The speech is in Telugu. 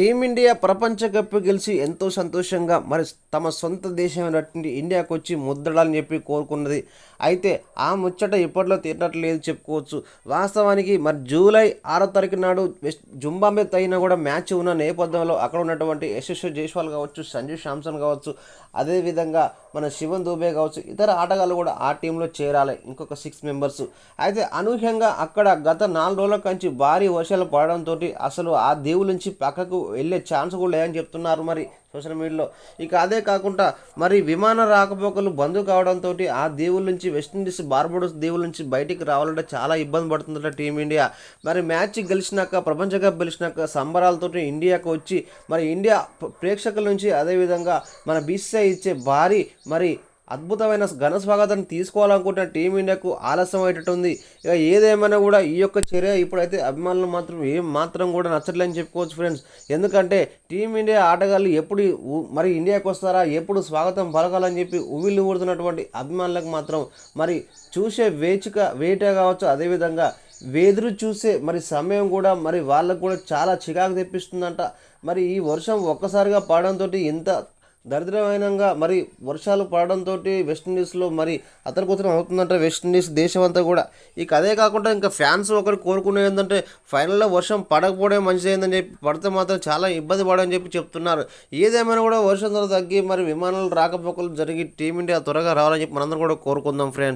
టీమిండియా ప్రపంచ కప్ గెలిచి ఎంతో సంతోషంగా మరి తమ సొంత దేశమైనటువంటి ఇండియాకు వచ్చి ముద్దడాలని చెప్పి కోరుకున్నది. అయితే ఆ ముచ్చట ఇప్పట్లో తీరినట్లు లేదు చెప్పుకోవచ్చు. వాస్తవానికి మరి జూలై ఆరో తారీఖు నాడు వెస్ట్ జుంబాంబే తగిన కూడా మ్యాచ్ ఉన్న నేపథ్యంలో అక్కడ ఉన్నటువంటి యశస్వి జైస్వాల్ కావచ్చు సంజు శాంసన్ కావచ్చు అదేవిధంగా మన శివన్ దూబే కావచ్చు ఇతర ఆటగాళ్ళు కూడా ఆ టీంలో చేరాలి ఇంకొక సిక్స్ మెంబర్స్. అయితే అనూహ్యంగా అక్కడ గత నాలుగు రోజుల కంచి భారీ వర్షాలు పడడంతో అసలు ఆ దేవుల నుంచి పక్కకు వెళ్ళే ఛాన్స్ కూడా లేదని చెప్తున్నారు మరి సోషల్ మీడియాలో. ఇక అదే కాకుండా మరి విమాన రాకపోకలు బంద్ కావడంతో ఆ దేవుల నుంచి వెస్టిండీస్ బార్బడోస్ దేవుల నుంచి బయటికి రావాలంటే చాలా ఇబ్బంది పడుతుందట టీమిండియా మరి మ్యాచ్ గెలిచినాక ప్రపంచ కప్ గెలిచినాక సంబరాలతోటి ఇండియాకు వచ్చి మరి ఇండియా ప్రేక్షకుల నుంచి అదేవిధంగా మన బీసీఐ ఇచ్చే భారీ మరి అద్భుతమైన ఘన స్వాగతాన్ని తీసుకోవాలనుకుంటున్న టీమిండియాకు ఆలస్యం అయ్యేటట్టుంది ఇక ఏదేమైనా కూడా ఈ యొక్క చర్య ఇప్పుడైతే అభిమానులు మాత్రం ఏం మాత్రం కూడా నచ్చట్లేని చెప్పుకోవచ్చు ఫ్రెండ్స్. ఎందుకంటే టీమిండియా ఆటగాళ్ళు ఎప్పుడు మరి ఇండియాకు వస్తారా? ఎప్పుడు స్వాగతం పలకాలని చెప్పి ఉవిల్లు ఊడుతున్నటువంటి అభిమానులకు మాత్రం మరి చూసే వేచిక వేట కావచ్చు. అదేవిధంగా వెదురు చూసే మరి సమయం కూడా మరి వాళ్ళకు కూడా చాలా చికాకు తెప్పిస్తుందంట. మరి ఈ వర్షం ఒక్కసారిగా పడడంతో ఇంత దరిద్రమైనంగా మరి వర్షాలు పడడంతో వెస్టిండీస్లో మరి అతనికోసం అవుతుందంటే వెస్టిండీస్ దేశం అంతా కూడా. ఇక అదే కాకుండా ఇంకా ఫ్యాన్స్ ఒకరు కోరుకునే ఏంటంటే ఫైనల్లో వర్షం పడకపోవడం మంచిదైందని చెప్పి పడితే మాత్రం చాలా ఇబ్బంది పడని చెప్పి చెప్తున్నారు. ఏదేమైనా కూడా వర్షం ధర తగ్గి మరి విమానాలు రాకపోకలు జరిగి టీమిండియా త్వరగా రావాలని చెప్పి మనందరం కూడా కోరుకుందాం ఫ్రెండ్స్